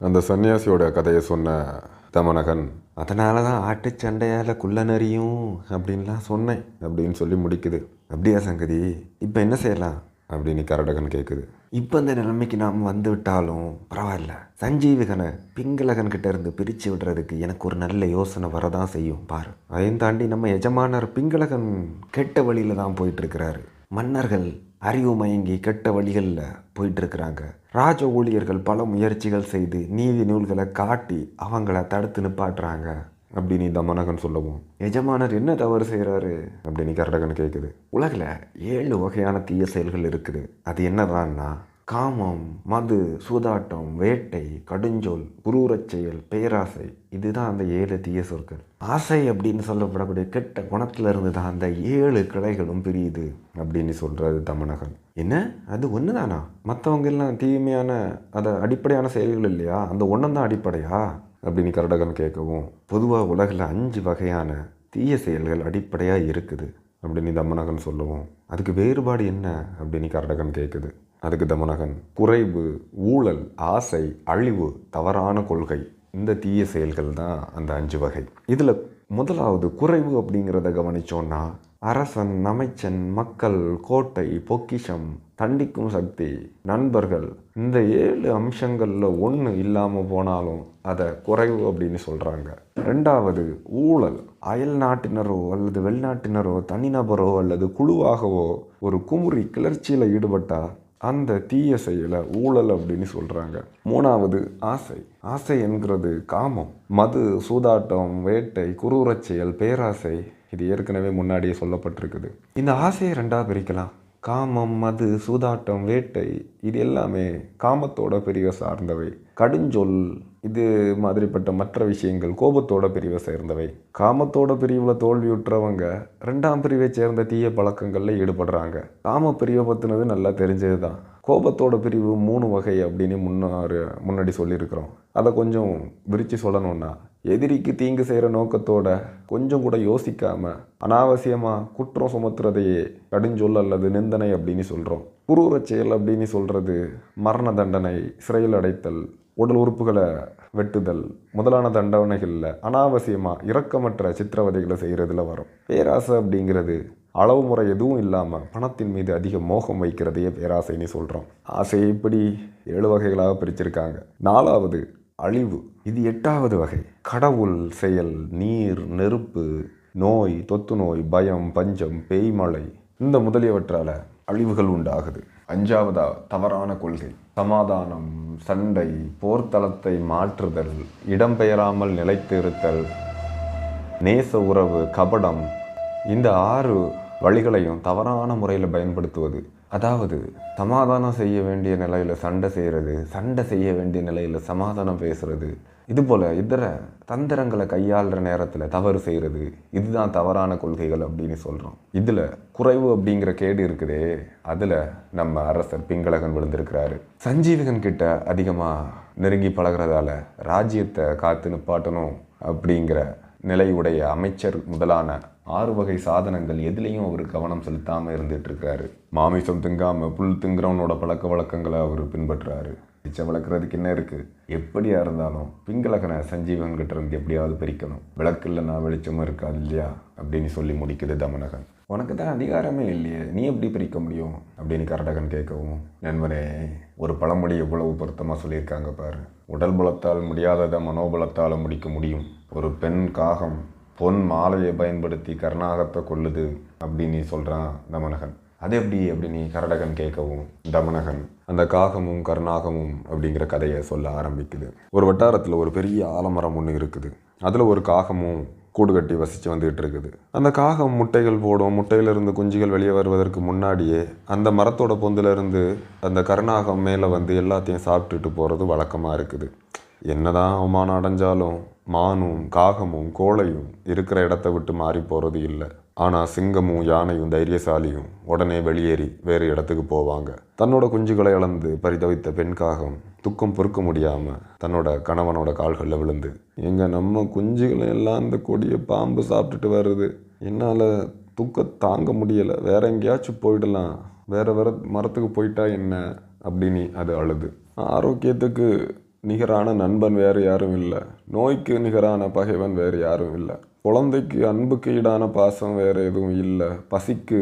அந்த சன்னியாசியோட கதையை சொன்ன தமனகன் அதனால தான் ஆட்டு சண்டையால் குள்ள நரியும் அப்படின்லாம் சொன்னேன் அப்படின்னு சொல்லி முடிக்குது. அப்படியா சங்கதி இப்போ என்ன செய்யலாம்? அப்படின்னு கரடகன் கேட்குது இப்போ இந்த நிலைமைக்கு நாம் வந்து விட்டாலும் பரவாயில்ல. சஞ்சீவிகனை பிங்களகன் கிட்ட இருந்து பிரித்து விடுறதுக்கு எனக்கு ஒரு நல்ல யோசனை வரதான் செய்யும். பாரு. அதையும் தாண்டி நம்ம எஜமானர் பிங்களகன் கெட்ட வழியில தான் போயிட்டு இருக்கிறாரு. மன்னர்கள் அறிவு மயங்கி கெட்ட வழிகளில் போயிட்டுருக்கிறாங்க. ராஜ ஊழியர்கள் பல முயற்சிகள் செய்து நீதி நூல்களை காட்டி அவங்கள தடுத்து நிப்பாட்டுறாங்க அப்படின்னு தமனகன் சொல்லவும். எஜமானர் என்ன தவறு செய்கிறாரு அப்படின்னு கரடகன் கேட்குது உலகில் ஏழு வகையான தீய செயல்கள் இருக்குது. அது என்னதான்னா காமம் மது சூதாட்டம் வேட்டை கடுஞ்சொல் குரூரச் செயல் பேராசை இதுதான் அந்த ஏழு தீய சொற்கள். ஆசை அப்படின்னு சொல்லப்படக்கூடிய கெட்ட குணத்துல இருந்து தான் அந்த ஏழு கிளைகளும் பிரியுது அப்படின்னு சொல்றாரு தமனகன் என்ன? அது ஒன்று தானா மற்றவங்க எல்லாம் தீமையான அதை அடிப்படையான செயல்கள் இல்லையா? அந்த ஒன்றும் தான் அடிப்படையா? அப்படின்னு கரடகன் கேட்கவும் பொதுவாக உலகில் அஞ்சு வகையான தீய செயல்கள் அடிப்படையாக இருக்குது. அப்படின்னு தமனகன் சொல்லுவோம். அதுக்கு வேறுபாடு என்ன? அப்படின்னு கரடகன் கேட்குது அதுக்கு தமனகன் குறைவு ஊழல் ஆசை அழிவு தவறான கொள்கை இந்த தீய செயல்கள் தான் அந்த அஞ்சு வகை. இதில் முதலாவது குறைவு அப்படிங்கிறத கவனிச்சோன்னா அரசன் அமைச்சன் மக்கள் கோட்டை பொக்கிஷம் தண்டிக்கும் சக்தி நண்பர்கள். இந்த ஏழு அம்சங்களில் ஒன்று இல்லாமல் போனாலும் அதை குறைவு அப்படின்னு சொல்கிறாங்க ரெண்டாவது ஊழல். அயல் நாட்டினரோ அல்லது வெளிநாட்டினரோ தனிநபரோ அல்லது குழுவாகவோ ஒரு குமுறி கிளர்ச்சியில் ஈடுபட்டால் அந்த தீய செயலை ஊழல் அப்படின்னு சொல்கிறாங்க மூணாவது ஆசை. ஆசை என்கிறது காமம். மது சூதாட்டம் வேட்டை குரூரச் செயல் பேராசை இது ஏற்கனவே முன்னாடியே சொல்லப்பட்டிருக்குது. இந்த ஆசையை ரெண்டாக பிரிக்கலாம். காமம் மது சூதாட்டம் வேட்டை இது எல்லாமே காமத்தோட பிரிவை சார்ந்தவை. கடுஞ்சொல் இது மாதிரிப்பட்ட மற்ற விஷயங்கள் கோபத்தோட பிரிவை சேர்ந்தவை. காமத்தோட பிரிவில் தோல்வியுற்றவங்க ரெண்டாம் பிரிவை சேர்ந்த தீய பழக்கங்களில் ஈடுபடுறாங்க. காம பிரிவை பற்றினது நல்லா தெரிஞ்சது தான் கோபத்தோட பிரிவு மூணு வகை அப்படின்னு முன்னாரு முன்னாடி சொல்லியிருக்கிறோம். அதை கொஞ்சம் விரித்து சொல்லணும்னா எதிரிக்கு தீங்கு செய்கிற நோக்கத்தோட கொஞ்சம் கூட யோசிக்காம அனாவசியமாக குற்றம் சுமத்துறதையே கடுஞ்சொல் அல்லது நிந்தனை அப்படின்னு சொல்கிறோம் குரூரச் செயல் அப்படின்னு சொல்கிறது மரண தண்டனை சிறையில் அடைத்தல் உடல் உறுப்புகளை வெட்டுதல் முதலான தண்டனைகளில் அனாவசியமாக இரக்கமற்ற சித்திரவதைகளை செய்கிறதுல வரும். பேராசை அப்படிங்கிறது அளவு முறை எதுவும் இல்லாமல் பணத்தின் மீது அதிக மோகம் வைக்கிறதையே பேராசைன்னு சொல்கிறோம் ஆசையை இப்படி ஏழு வகைகளாக பிரிச்சிருக்காங்க. நாலாவது அழிவு. இது எட்டாவது வகை. கடவுள் செயல் நீர் நெருப்பு நோய் தொத்து நோய் பயம் பஞ்சம் பேய்மழை இந்த முதலியவற்றால் அழிவுகள் உண்டாகுது. அஞ்சாவதா தவறான கொள்கை. சமாதானம் சண்டை போர்த்தளத்தை மாற்றுதல் இடம்பெயராமல் நிலைத்திருத்தல் நேச உறவு கபடம். இந்த ஆறு வழிகளையும் தவறான முறையில் பயன்படுத்துவது. அதாவது சமாதானம் செய்ய வேண்டிய நிலையில் சண்டை செய்கிறது சண்டை செய்ய வேண்டிய நிலையில் சமாதானம் பேசுகிறது இது போல் இதர தந்திரங்களை கையாளுற நேரத்தில் தவறு செய்கிறது இதுதான் தவறான கொள்கைகள் அப்படின்னு சொல்கிறோம் இதில் குறைவு அப்படிங்கிற கேடு இருக்குதே அதில் நம்ம அரசர் பிங்களகன் விழுந்திருக்கிறாரு. சஞ்சீவகன் கிட்ட அதிகமாக நெருங்கி பழகிறதால ராஜ்யத்தை காத்து நிப்பாட்டணும் அப்படிங்கிற நிலையுடைய அமைச்சர் முதலான ஆறு வகை சாதனங்கள் எதுலேயும் அவர் கவனம் செலுத்தாமல் இருந்துட்டு இருக்காரு மாமிசம் திங்காம புல் திங்குறவனோட பழக்க வழக்கங்களை அவர் பின்பற்றுறாரு மிச்சம் வளர்க்குறதுக்கு என்ன இருக்குது எப்படியா இருந்தாலும் பிங்களகனை சஞ்சீவன்கிட்ட இருந்து எப்படியாவது பிரிக்கணும். விளக்கு இல்லைன்னா வெளிச்சமும் இருக்காது இல்லையா? அப்படின்னு சொல்லி முடிக்குது தமனகன். உனக்கு தான் அதிகாரமே இல்லையே. நீ எப்படி பிரிக்க முடியும்? அப்படின்னு கரடகன் கேட்கவும் நண்பனே ஒரு பழமொழி எவ்வளவு பொருத்தமாக சொல்லியிருக்காங்க பாரு. உடல் பலத்தால் முடியாததை மனோபலத்தால் முடிக்க முடியும். ஒரு பெண் காகம் பொன் மாலையை பயன்படுத்தி கருணாகத்தை கொள்ளுது அப்படின்னு சொல்கிறான் தமனகன். அது எப்படி? அப்படின்னு கரடகன் கேட்கவும் தமனகன் அந்த காகமும் கருணாகமும் அப்படிங்கிற கதையை சொல்ல ஆரம்பிக்குது. ஒரு வட்டாரத்தில் ஒரு பெரிய ஆலமரம் ஒன்று இருக்குது. அதில் ஒரு காகமும் கூடு கட்டி வசித்து வந்துகிட்டு இருக்குது அந்த காகம் முட்டைகள் போடும் முட்டையிலிருந்து குஞ்சுகள் வெளியே வருவதற்கு முன்னாடியே அந்த மரத்தோட பொந்திலிருந்து அந்த கருணாகம் மேலே வந்து எல்லாத்தையும் சாப்பிட்டுட்டு போகிறது வழக்கமாக இருக்குது. என்னதான் அவமானம் அடைஞ்சாலும் மானும் காகமும் கோழையும் இருக்கிற இடத்த விட்டு மாறி போகிறது இல்லை. ஆனால் சிங்கமும் யானையும் தைரியசாலியும் உடனே வெளியேறி வேறு இடத்துக்கு போவாங்க. தன்னோட குஞ்சுகளை இழந்து பரிதவித்த பெண் காகம் துக்கம் பொறுக்க முடியாமல் தன்னோட கணவனோட கால்களில் விழுந்து எங்கள் நம்ம குஞ்சுகளை எல்லாம் இந்த கொடிய பாம்பு சாப்பிட்டுட்டு வருது. என்னால் துக்கம் தாங்க முடியலை. வேற எங்கேயாச்சும் போயிடலாம். வேற வேற மரத்துக்கு போயிட்டா என்ன? அப்படின்னு அது அழுது. ஆரோக்கியத்துக்கு நிகரான நண்பன் வேறு யாரும் இல்லை. நோய்க்கு நிகரான பகைவன் வேறு யாரும் இல்லை. குழந்தைக்கு அன்புக்கு ஈடான பாசம் வேறு எதுவும் இல்லை. பசிக்கு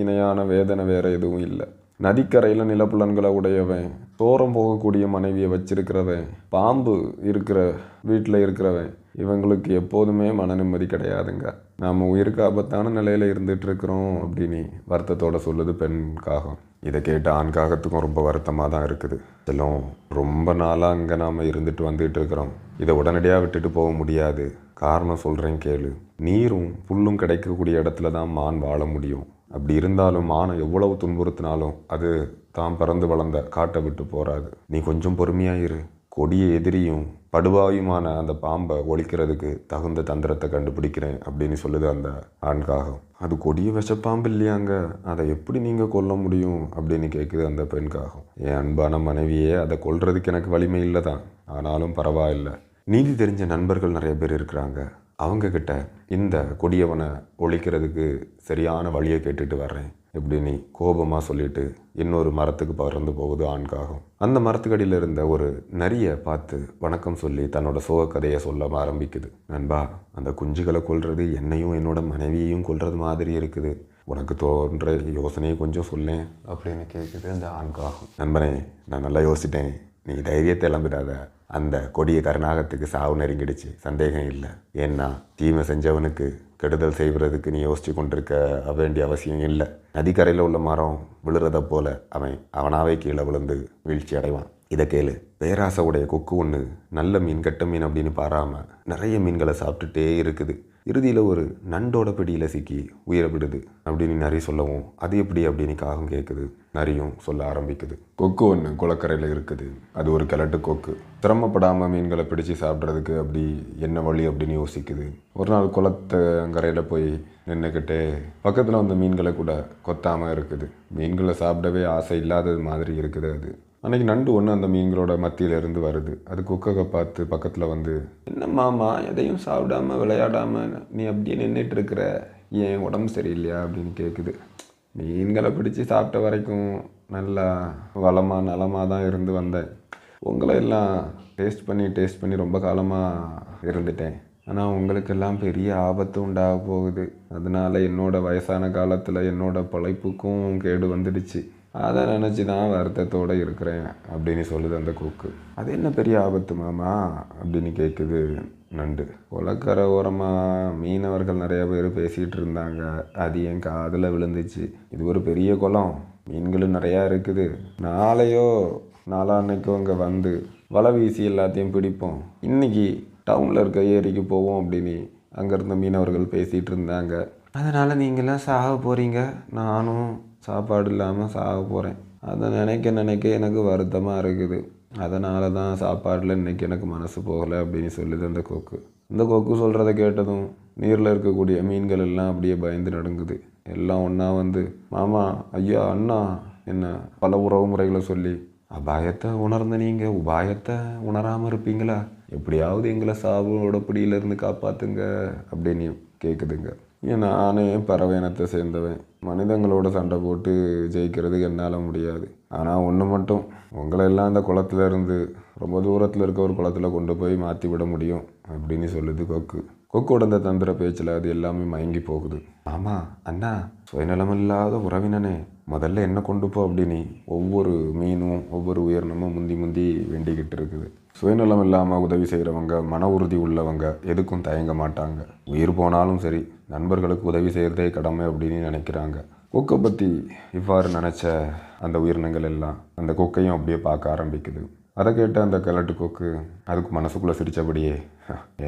இணையான வேதனை வேறு எதுவும் இல்லை. நதிக்கரையில் நிலப்புலன்களை உடையவன் தோரம் போகக்கூடிய மனைவியை வச்சிருக்கிறவன் பாம்பு இருக்கிற வீட்டில் இருக்கிறவன் இவங்களுக்கு எப்போதுமே மன நிம்மதி கிடையாதுங்க. நாம் உயிருக்கு ஆபத்தான நிலையில் இருந்துட்டு இருக்கிறோம் அப்படின்னு வருத்தத்தோட சொல்லுது பெண் காகம். இதை கேட்டு ஆண் காகத்துக்கும் ரொம்ப வருத்தமாக தான் இருக்குது. செல்லம் ரொம்ப நாளாக அங்கே நாம் இருந்துட்டு வந்துகிட்டு இருக்கிறோம் இதை உடனடியாக விட்டுட்டு போக முடியாது. காரணம் சொல்கிறேன் கேளு. நீரும் புல்லும் கிடைக்கக்கூடிய இடத்துல தான் மான் வாழ முடியும். அப்படி இருந்தாலும் மானை எவ்வளவு துன்புறுத்தினாலும் அது தான் பிறந்து வளர்ந்த காட்டை விட்டு போகாது நீ கொஞ்சம் பொறுமையாக இரு. கொடிய எதிரியும் படுவாயுமான அந்த பாம்பை ஒழிக்கிறதுக்கு தகுந்த தந்திரத்தை கண்டுபிடிக்கிறேன் அப்படின்னு சொல்லுது அந்த ஆண்காகம். அது கொடிய விஷப்பாம்பு இல்லையாங்க? அதை எப்படி நீங்கள் கொல்ல முடியும் அப்படின்னு கேட்குது அந்த பெண்காகம். என் அன்பான மனைவியே அதை கொல்றதுக்கு எனக்கு வலிமை இல்லை தான் ஆனாலும் பரவாயில்லை. நீதி தெரிஞ்ச நண்பர்கள் நிறைய பேர் இருக்கிறாங்க. அவங்கக்கிட்ட இந்த கொடியவனை ஒழிக்கிறதுக்கு சரியான வழியை கேட்டுட்டு வர்றேன் இப்படி நீ கோபமாக சொல்லிட்டு இன்னொரு மரத்துக்கு பறந்து போகுது ஆண்காகும். அந்த மரத்துக்கடியில் இருந்த ஒரு நரியை பார்த்து வணக்கம் சொல்லி தன்னோட சோகக்கதையை சொல்ல ஆரம்பிக்குது. நண்பா அந்த குஞ்சுகளை கொல்றது என்னையும் என்னோட மனைவியையும் கொல்றது மாதிரி இருக்குது. உனக்கு தோன்ற யோசனையை கொஞ்சம் சொல்லேன் அப்படின்னு கேட்குது அந்த ஆண்காகம். நண்பனே நான் நல்லா யோசிச்சிட்டேன் நீ தைரியத்தை இழந்துடாத. அந்த கொடிய கருணாகத்துக்கு சாவு நெருங்கிடுச்சு. சந்தேகம் இல்லை. ஏன்னா தீமை செஞ்சவனுக்கு கெடுதல் செய்கிறதுக்கு நீ யோசிச்சு கொண்டிருக்க வேண்டிய அவசியம் இல்லை. நதிக்கரையில் உள்ள மரம் விழுறத போல அவன் அவனாவே கீழே விழுந்து வீழ்ச்சி அடைவான். இதை கேளு. பேராசையுடைய கொக்கு ஒன்று நல்ல மீன் கெட்ட மீன் அப்படின்னு பாராமல் நிறைய மீன்களை சாப்பிட்டுட்டே இருக்குது. இறுதியில் ஒரு நண்டோட பிடியில் சிக்கி உயிரை விடுது அப்படின்னு நரி சொல்லவும் அது எப்படி அப்படின்னு காகம் கேட்குது நரியும் சொல்ல ஆரம்பிக்குது. கொக்கு ஒன்று குளக்கரையில் இருக்குது. அது ஒரு கிழட்டு கொக்கு. சிரமப்படாமல் மீன்களை பிடிச்சு சாப்பிட்றதுக்கு அப்படி என்ன வழி அப்படின்னு யோசிக்குது. ஒரு நாள் குளத்தங்கரையில் போய் நின்றுக்கிட்டே பக்கத்தில் வந்த மீன்களை கூட கொத்தாமல் இருக்குது. மீன்களை சாப்பிடவே ஆசை இல்லாதது மாதிரி இருக்குது அது. அன்றைக்கி நண்டு ஒன்று அந்த மீன்களோட மத்தியிலேருந்து வருது. அது குக்ககை பார்த்து பக்கத்தில் வந்து என்ன மாமா எதையும் சாப்பிடாம விளையாடாமல் நீ அப்படியே நின்றுட்டு இருக்கிற ஏன் உடம்பு சரியில்லையா? அப்படின்னு கேட்குது மீன்களை பிடிச்சி சாப்பிட்ட வரைக்கும் நல்லா வளமாக நலமாக தான் இருந்து வந்தேன் உங்களை எல்லாம் டேஸ்ட் பண்ணி டேஸ்ட் பண்ணி ரொம்ப காலமாக இருந்துட்டேன். ஆனால் உங்களுக்கெல்லாம் பெரிய ஆபத்து உண்டாக போகுது. அதனால என்னோடய வயசான காலத்தில் என்னோடய பழைப்புக்கும் கேடு வந்துடுச்சு. அதை நினச்சி தான் வருத்தத்தோடு இருக்கிறேன் அப்படின்னு சொல்லுது அந்த கொக்கு. அது என்ன பெரிய ஆபத்து மாமா? அப்படின்னு கேட்குது நண்டு. உலக்கர ஓரமாக மீனவர்கள் நிறைய பேர் பேசிகிட்டு இருந்தாங்க. அது என் காதில் விழுந்துச்சு. இது ஒரு பெரிய குளம். மீன்களும் நிறையா இருக்குது. நாளையோ நாளான்னைக்கோ அங்கே வந்து வலை வீசி எல்லாத்தையும் பிடிப்போம். இன்னைக்கு டவுனில் இருக்க ஏரிக்கு போவோம் அப்படின்னு அங்கே இருந்த மீனவர்கள் பேசிகிட்டு இருந்தாங்க. அதனால் நீங்களாம் சாக போகிறீங்க நானும் சாப்பாடு இல்லாமல் சாக போகிறேன் அதை நினைக்க நினைக்க எனக்கு வருத்தமாக இருக்குது. அதனால தான் சாப்பாடில் இன்னைக்கு எனக்கு மனசு போகலை அப்படின்னு சொல்லுது அந்த கொக்கு. இந்த கொக்கு சொல்கிறத கேட்டதும் நீரில் இருக்கக்கூடிய மீன்கள் எல்லாம் அப்படியே பயந்து நடுங்குது. எல்லாம் ஒன்றா வந்து மாமா ஐயா அண்ணா என்ன பல உறவு முறைகளை சொல்லி அபாயத்தை உணர்ந்த நீங்கள் உபாயத்தை உணராமல் இருப்பீங்களா? எப்படியாவது எங்களை சாவோட பிடியிலேருந்து காப்பாற்றுங்க அப்படின்னு கேட்குதுங்க நானே பறவை இனத்தை சேர்ந்தவன். மனிதங்களோட சண்டை போட்டு ஜெயிக்கிறது என்னால் முடியாது. ஆனால் ஒன்று மட்டும் உங்களை எல்லாம் அந்த குளத்துலேருந்து ரொம்ப தூரத்தில் இருக்க ஒரு குளத்தில் கொண்டு போய் மாற்றி விட முடியும் அப்படின்னு சொல்லுது கொக்கு. கொக்கோட அந்த தந்திர பேச்சில் அது எல்லாமே மயங்கி போகுது. ஆமாம் அண்ணா சுயநலமில்லாத உறவினனே முதல்ல என்ன கொண்டு போ அப்படின்னு ஒவ்வொரு மீனும் ஒவ்வொரு உயிரினமும் முந்தி முந்தி வேண்டிக்கிட்டு இருக்குது. சுயநலம் இல்லாமல் உதவி செய்கிறவங்க மன உறுதி உள்ளவங்க எதுக்கும் தயங்க மாட்டாங்க. உயிர் போனாலும் சரி நண்பர்களுக்கு உதவி செய்கிறதே கடமை அப்படின்னு நினைக்கிறாங்க. கொக்கை பற்றி இவ்வாறு நினச்ச அந்த உயிரினங்கள் எல்லாம் அந்த கொக்கையும் அப்படியே பார்க்க ஆரம்பிக்குது. அதை கேட்ட அந்த கிழட்டு கொக்கு அதுக்கு மனசுக்குள்ளே சிரித்தபடியே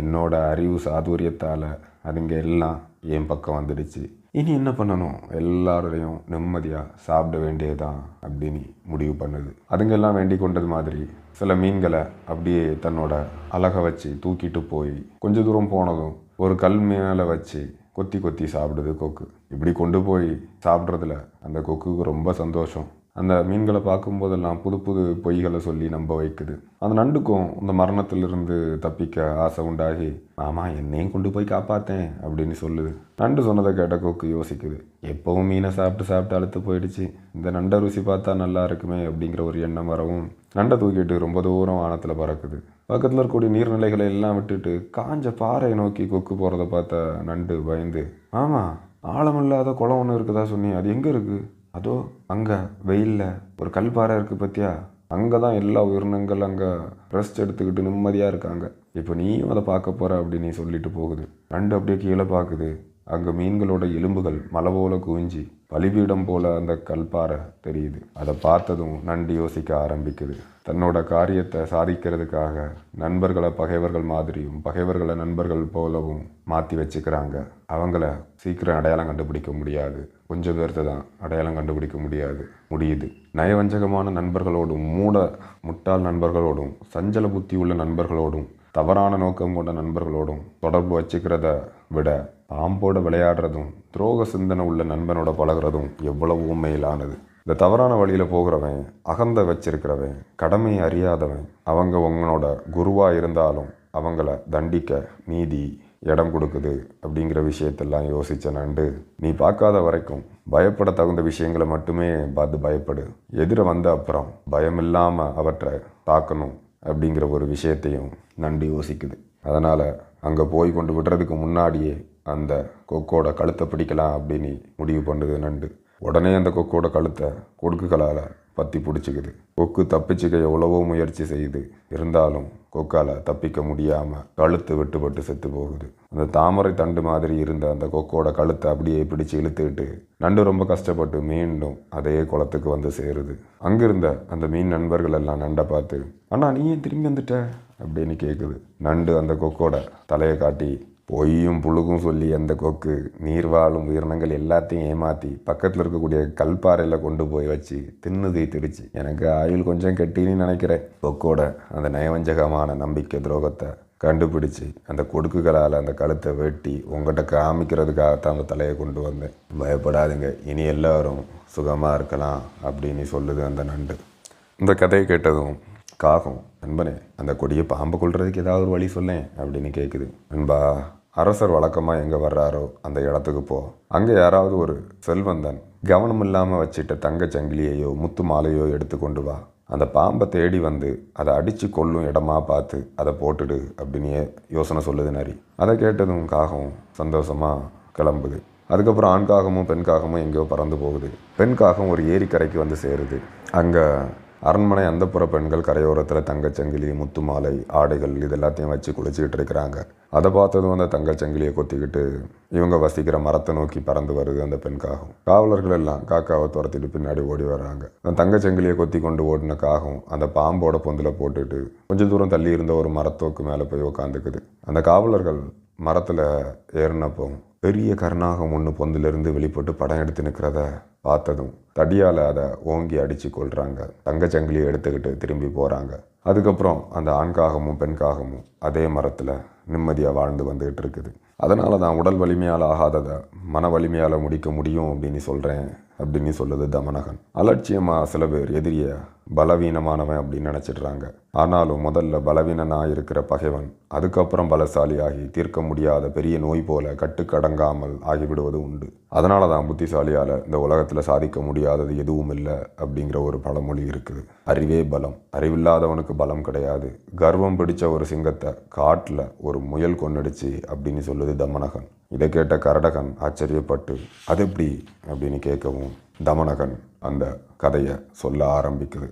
என்னோட அறிவு சாதுரியத்தால் அதுங்க எல்லாம் என் பக்கம் வந்துடுச்சு. இனி என்ன பண்ணணும்? எல்லாரோடையும் நிம்மதியாக சாப்பிட வேண்டியதுதான் அப்படின்னு முடிவு பண்ணுது. அதுங்கெல்லாம் வேண்டி கொண்டது மாதிரி சில மீன்களை அப்படியே தன்னோட அழகை வச்சு தூக்கிட்டு போய் கொஞ்ச தூரம் போனதும் ஒரு கல் மேலே வச்சு கொத்தி கொத்தி சாப்பிடுது கொக்கு. இப்படி கொண்டு போய் சாப்பிட்றதுல அந்த கொக்குக்கு ரொம்ப சந்தோஷம். அந்த மீன்களை பார்க்கும்போதெல்லாம் புது புது பொய்களை சொல்லி நம்ப வைக்குது. அந்த நண்டுக்கும் இந்த மரணத்திலிருந்து தப்பிக்க ஆசை உண்டாகி மாமா என்னையும் கொண்டு போய் காப்பாத்தேன் அப்படின்னு சொல்லுது. நண்டு சொன்னதை கேட்ட கொக்கு யோசிக்குது. எப்பவும் மீனை சாப்பிட்டு சாப்பிட்டு அழுத்து போயிடுச்சு. இந்த நண்டை ருசி பார்த்தா நல்லா இருக்குமே அப்படிங்கிற ஒரு எண்ணம் வரவும் நண்டை தூக்கிட்டு ரொம்ப தூரம் வானத்தில் பறக்குது. பக்கத்தில் இருக்கக்கூடிய நீர்நிலைகளை எல்லாம் விட்டுட்டு காஞ்ச பாறையை நோக்கி கொக்கு போகிறத பார்த்த நண்டு பயந்து ஆமாம் ஆழமில்லாத குளம் ஒன்று இருக்குதா சொன்னி அது எங்கே இருக்குது அதோ அங்கே வெயிலில். ஒரு கல்பாறை இருக்குது பத்தியா? அங்கே தான் எல்லா உயிரினங்கள் அங்கே ரெஸ்ட் எடுத்துக்கிட்டு நிம்மதியாக இருக்காங்க. இப்போ நீயும் அதை பார்க்க போகிற அப்படின்னு சொல்லிட்டு போகுது. நண்டு அப்படியே கீழே பார்க்குது அங்கு மீன்களோட எலும்புகள் மலை போல குவிஞ்சி பலிபீடம் போல அந்த கல்பாறை தெரியுது. அதை பார்த்ததும் நண்டு யோசிக்க ஆரம்பிக்குது. தன்னோட காரியத்தை சாதிக்கிறதுக்காக நண்பர்களை பகைவர்கள் மாதிரியும் பகைவர்களை நண்பர்கள் போலவும் மாற்றி வச்சுக்கிறாங்க. அவங்கள சீக்கிரம் அடையாளம் கண்டுபிடிக்க முடியாது. கொஞ்சம் பேர்த்த தான் அடையாளம் கண்டுபிடிக்க முடியாது. முடியுது. நயவஞ்சகமான நண்பர்களோடும் மூட முட்டாள் நண்பர்களோடும் சஞ்சல புத்தி உள்ள நண்பர்களோடும் தவறான நோக்கம் கொண்ட நண்பர்களோடும் தொடர்பு வச்சுக்கிறத விட பாம்போட விளையாடுறதும் துரோக சிந்தனை உள்ள நண்பனோட பழகுறதும் எவ்வளவு மேலானது. இந்த தவறான வழியில் போகிறவன் அகந்த வச்சிருக்கிறவன் கடமையை அறியாதவன் அவங்க உங்களோட குருவாக இருந்தாலும் அவங்கள தண்டிக்க நீதி இடம் கொடுக்குது அப்படிங்கிற விஷயத்தெல்லாம் யோசிச்ச நண்டு நீ பார்க்காத வரைக்கும் பயப்பட தகுந்த விஷயங்களை மட்டுமே பார்த்து பயப்படு. எதிர வந்த அப்புறம் பயம் இல்லாமல் அவற்றை தாக்கணும் அப்படிங்கிற ஒரு விஷயத்தையும் நண்டு யோசிக்குது. அதனால் அங்கே போய் கொண்டு விடுறதுக்கு முன்னாடியே அந்த கொக்கோட கழுத்தை பிடிக்கலாம் அப்படின்னு முடிவு பண்ணுது நண்டு. உடனே அந்த கொக்கோட கழுத்தை கொடுக்குகளால் பற்றி பிடிச்சிக்குது. கொக்கு தப்பிச்சுக்க எவ்வளவோ முயற்சி செய்யுது இருந்தாலும் கொக்கால் தப்பிக்க முடியாமல் கழுத்து விட்டுப்பட்டு செத்து போகுது. அந்த தாமரை தண்டு மாதிரி இருந்த அந்த கொக்கோட கழுத்தை அப்படியே பிடிச்சு இழுத்துக்கிட்டு நண்டு ரொம்ப கஷ்டப்பட்டு மீண்டும் அதே குளத்துக்கு வந்து சேருது. அங்கிருந்த அந்த மீன் நண்பர்கள் எல்லாம் நண்டை பார்த்து அண்ணா நீ ஏன் திரும்பி வந்துட்ட? அப்படின்னு கேட்குது நண்டு அந்த கொக்கோட தலையை காட்டி பொய்யும் புழுகும் சொல்லி அந்த கொக்கு நீர் வாழும் உயிரினங்கள் எல்லாத்தையும் ஏமாற்றி பக்கத்தில் இருக்கக்கூடிய கல்பாறையில் கொண்டு போய் வச்சு தின்னு தீத்துடுச்சு எனக்கு ஆயுள் கொஞ்சம் கெட்டின்னு நினைக்கிறேன். கொக்கோட அந்த நயவஞ்சகமான நம்பிக்கை துரோகத்தை கண்டுபிடிச்சு அந்த கொடுக்குகளால் அந்த கழுத்தை வெட்டி உங்கள்கிட்ட காமிக்கிறதுக்காகத்தான் அந்த தலையை கொண்டு வந்தேன். பயப்படாதுங்க. இனி எல்லோரும் சுகமாக இருக்கலாம் அப்படின்னு சொல்லுது அந்த நண்டு. இந்த கதையை கேட்டதும் காகம் நண்பனே அந்த கொடியை பாம்பு கொள்றதுக்கு ஏதாவது ஒரு வழி சொல்லேன் அப்படின்னு கேட்குது நண்பா அரசர் வழக்கமாக எங்கே வர்றாரோ அந்த இடத்துக்கு போ. அங்கே யாராவது ஒரு செல்வந்தன் கவனம் இல்லாமல் வச்சிட்ட தங்கச் சங்கிலியையோ முத்து மாலையோ எடுத்து கொண்டு வா. அந்த பாம்பை தேடி வந்து அதை அடித்து கொள்ளும் இடமா பார்த்து அதை போட்டுடு அப்படின்னு யோசனை சொல்லுது நரி. அதை கேட்டதும் காகம் சந்தோஷமாக கிளம்புது. அதுக்கப்புறம் ஆண் காகமும் பெண் காகமும் எங்கேயோ பறந்து போகுது. பெண் காகம் ஒரு ஏரிக்கரைக்கு வந்து சேருது. அங்கே அரண்மனை அந்தப்புற பெண்கள் கரையோரத்தில் தங்கச்சங்கிலி முத்து மாலை ஆடைகள் இது எல்லாத்தையும் வச்சு குளிச்சுக்கிட்டு இருக்கிறாங்க. அதை பார்த்ததும் அந்த தங்கச்சங்கிலியை கொத்திக்கிட்டு இவங்க வசிக்கிற மரத்தை நோக்கி பறந்து வருது அந்த பெண் காகம் காவலர்கள் எல்லாம் காக்காவை துரத்திட்டு பின்னாடி ஓடி வர்றாங்க. அந்த தங்கச்சங்கிலியை கொத்தி கொண்டு ஓடின காகம் அந்த பாம்போட பொந்தில் போட்டுட்டு கொஞ்சம் தூரம் தள்ளி இருந்த ஒரு மரத்தோக்கு மேலே போய் உக்காந்துக்குது. அந்த காவலர்கள் மரத்தில் ஏறினப்போ பெரிய கருணாகம் ஒன்று பொந்திலிருந்து வெளிப்பட்டு படம் எடுத்து நிற்கிறத பார்த்ததும் தடியால் அதை ஓங்கி அடித்து கொள்கிறாங்க தங்கச்சங்கிலியை எடுத்துக்கிட்டு திரும்பி போகிறாங்க அதுக்கப்புறம் அந்த ஆண்காகமும் பெண்காகமும் அதே மரத்தில் நிம்மதியாக வாழ்ந்து வந்துகிட்டு இருக்குது. அதனால தான் உடல் வலிமையால் ஆகாததை மன வலிமையால் முடிக்க முடியும் அப்படின்னு சொல்கிறேன் அப்படின்னு சொல்லுது தமனகன். அலட்சியமாக சில பேர் எதிரிய பலவீனமானவன் அப்படின்னு நினச்சிடுறாங்க. ஆனாலும் முதல்ல பலவீனனாக இருக்கிற பகைவன் அதுக்கப்புறம் பலசாலியாகி தீர்க்க முடியாத பெரிய நோய் போல கட்டுக்கடங்காமல் ஆகிவிடுவது உண்டு. அதனால தான் புத்திசாலியால் இந்த உலகத்தில் சாதிக்க முடியாதது எதுவும் இல்லை அப்படிங்கிற ஒரு பழமொழி இருக்குது. அறிவே பலம். அறிவில்லாதவனுக்கு பலம் கிடையாது. கர்வம் பிடிச்ச ஒரு சிங்கத்தை காட்டில் ஒரு முயல் கொன்னடிச்சு அப்படின்னு சொல்லுது தமனகன். இதை கேட்ட கரடகன் ஆச்சரியப்பட்டு அது எப்படி அப்படின்னு கேட்கவும் தமனகன் அந்த கதையை சொல்ல ஆரம்பிக்குது.